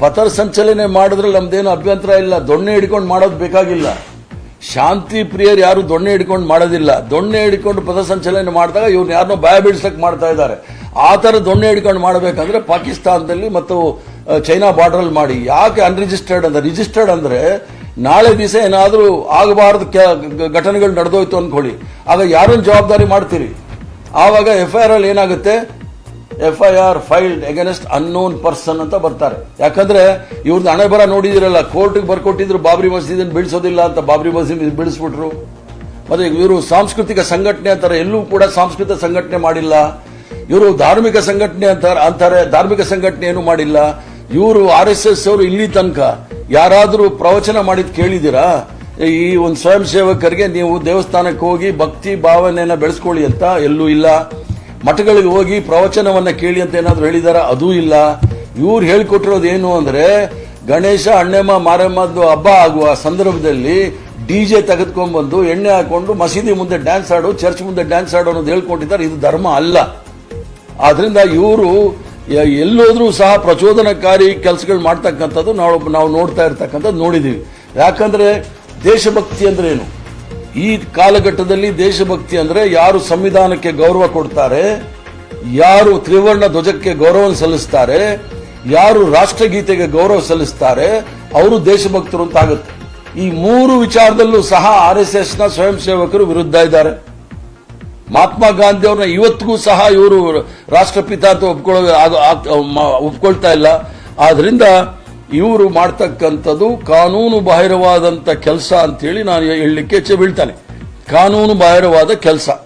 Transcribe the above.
ಪಥರ ಸಂಚಲನೆ ಮಾಡಿದ್ರೆ ನಮ್ದೇನು ಅಭ್ಯಂತರ ಇಲ್ಲ. ದೊಣ್ಣೆ ಹಿಡ್ಕೊಂಡು ಮಾಡೋದು ಬೇಕಾಗಿಲ್ಲ. ಶಾಂತಿ ಪ್ರಿಯರು ಯಾರು ದೊಣ್ಣೆ ಹಿಡ್ಕೊಂಡು ಮಾಡೋದಿಲ್ಲ. ದೊಣ್ಣೆ ಹಿಡ್ಕೊಂಡು ಪಥ ಸಂಚಲನೆ ಮಾಡಿದಾಗ ಇವ್ರನ್ನ ಯಾರನ್ನೋ ಭಯ ಬೀಳ್ಸಕ್ ಮಾಡ್ತಾ ಇದ್ದಾರೆ. ಆ ಥರ ದೊಣ್ಣೆ ಹಿಡ್ಕೊಂಡು ಮಾಡಬೇಕಂದ್ರೆ ಪಾಕಿಸ್ತಾನದಲ್ಲಿ ಮತ್ತು ಚೈನಾ ಬಾರ್ಡರ್ ಮಾಡಿ. ಯಾಕೆ ಅನ್ರಿಜಿಸ್ಟರ್ಡ್ ಅಂದ್ರೆ ರಿಜಿಸ್ಟರ್ಡ್ ಅಂದ್ರೆ ನಾಳೆ ದಿವಸ ಏನಾದರೂ ಆಗಬಾರದು ಘಟನೆಗಳು ನಡೆದೋಯ್ತು ಅನ್ಕೊಳ್ಳಿ. ಆಗ ಯಾರನ್ನು ಜವಾಬ್ದಾರಿ ಮಾಡ್ತೀರಿ? ಆವಾಗ ಎಫ್ ಐ ಆರ್ ಅಲ್ಲಿ ಏನಾಗುತ್ತೆ? F I R filed against unknown person ಅಂತ ಬರ್ತಾರೆ. ಯಾಕಂದ್ರೆ ಇವ್ರದ್ದು ಹಣೆ ಬರ ನೋಡಿದಿರಲ್ಲ ಕೋರ್ಟ್ಗೆ ಬರ್ಕೊಟ್ಟಿದ್ರು ಬಾಬ್ರಿ ಮಸೀದನ್ನು ಬೀಳಿಸೋದಿಲ್ಲ ಅಂತ ಬಾಬ್ರಿ ಮಸೀದ್ ಬೀಳಿಸ್ಬಿಟ್ರು. ಮತ್ತೆ ಇವರು ಸಾಂಸ್ಕೃತಿಕ ಸಂಘಟನೆ ಅಂತಾರೆ, ಎಲ್ಲೂ ಕೂಡ ಸಾಂಸ್ಕೃತಿಕ ಸಂಘಟನೆ ಮಾಡಿಲ್ಲ. ಇವರು ಧಾರ್ಮಿಕ ಸಂಘಟನೆ ಅಂತಾರೆ ಅಂತಾರೆ, ಧಾರ್ಮಿಕ ಸಂಘಟನೆ ಏನು ಮಾಡಿಲ್ಲ. ಇವರು ಆರ್ ಎಸ್ ಎಸ್ ಅವರು ಇಲ್ಲಿ ತನಕ ಯಾರಾದರೂ ಪ್ರವಚನ ಮಾಡಿದ್ ಕೇಳಿದಿರಾ ಈ ಒಂದು ಸ್ವಯಂ ಸೇವಕರಿಗೆ ನೀವು ದೇವಸ್ಥಾನಕ್ಕೆ ಹೋಗಿ ಭಕ್ತಿ ಭಾವನೆಯನ್ನ ಬೆಳೆಸ್ಕೊಳ್ಳಿ ಅಂತ ಎಲ್ಲೂ ಇಲ್ಲ. ಮಠಗಳಿಗೆ ಹೋಗಿ ಪ್ರವಚನವನ್ನ ಕೇಳಿ ಅಂತ ಏನಾದ್ರು ಹೇಳಿದಾರ? ಅದೂ ಇಲ್ಲ. ಇವ್ರು ಹೇಳಿಕೊಟ್ಟಿರೋದು ಏನು ಅಂದ್ರೆ, ಗಣೇಶ, ಅಣ್ಣಮ್ಮ, ಮಾರಮ್ಮದ್ದು ಹಬ್ಬ ಆಗುವ ಸಂದರ್ಭದಲ್ಲಿ ಡಿ ಜೆ ತೆಗೆದುಕೊಂಡ್ಬಂದು ಎಣ್ಣೆ ಹಾಕೊಂಡು ಮಸೀದಿ ಮುಂದೆ ಡ್ಯಾನ್ಸ್ ಆಡು, ಚರ್ಚ್ ಮುಂದೆ ಡ್ಯಾನ್ಸ್ ಆಡು ಅನ್ನೋದು ಹೇಳ್ಕೊಟ್ಟಿದ್ದಾರೆ. ಇದು ಧರ್ಮ ಅಲ್ಲ. ಆದ್ರಿಂದ ಇವರು ಎಲ್ಲೋದ್ರೂ ಸಹ ಪ್ರಚೋದನಕಾರಿ ಕೆಲಸಗಳು ಮಾಡ್ತಕ್ಕಂಥದ್ದು ನಾವು ನಾವು ನೋಡ್ತಾ ಇರ್ತಕ್ಕಂಥದ್ದು ನೋಡಿದ್ದೀವಿ ಯಾಕಂದ್ರೆ ದೇಶಭಕ್ತಿ ಅಂದ್ರೆ ಏನು? ಈ ಕಾಲಘಟ್ಟದಲ್ಲಿ ದೇಶಭಕ್ತಿ ಅಂದ್ರೆ ಯಾರು ಸಂವಿಧಾನಕ್ಕೆ ಗೌರವ ಕೊಡ್ತಾರೆ, ಯಾರು ತ್ರಿವರ್ಣ ಧ್ವಜಕ್ಕೆ ಗೌರವ ಸಲ್ಲಿಸ್ತಾರೆ, ಯಾರು ರಾಷ್ಟ್ರಗೀತೆಗೆ ಗೌರವ ಸಲ್ಲಿಸ್ತಾರೆ, ಅವರು ದೇಶಭಕ್ತರು ಅಂತ ಆಗುತ್ತೆ. ಈ ಮೂರು ವಿಚಾರದಲ್ಲೂ ಸಹ ಆರ್ ಎಸ್ ಎಸ್ನ ಸ್ವಯಂ ಸೇವಕರು ವಿರುದ್ಧ ಇದ್ದಾರೆ. ಮಹಾತ್ಮ ಗಾಂಧಿ ಅವ್ರನ್ನ ಇವತ್ತಿಗೂ ಸಹ ಇವರು ರಾಷ್ಟ್ರಪಿತ ಅಂತ ಒಪ್ಕೊಳ್ಳೋ ಒಪ್ಕೊಳ್ತಾ ಇಲ್ಲ. ಆದ್ರಿಂದ ಇವರು ಮಾಡ್ತಕ್ಕಂಥದ್ದು ಕಾನೂನು ಬಾಹಿರವಾದಂಥ ಕೆಲಸ ಅಂತೇಳಿ ನಾನು ಹೇಳಲಿಕ್ಕೆ ಬೀಳ್ತಾನೆ. ಕಾನೂನು ಬಾಹಿರವಾದ ಕೆಲಸ.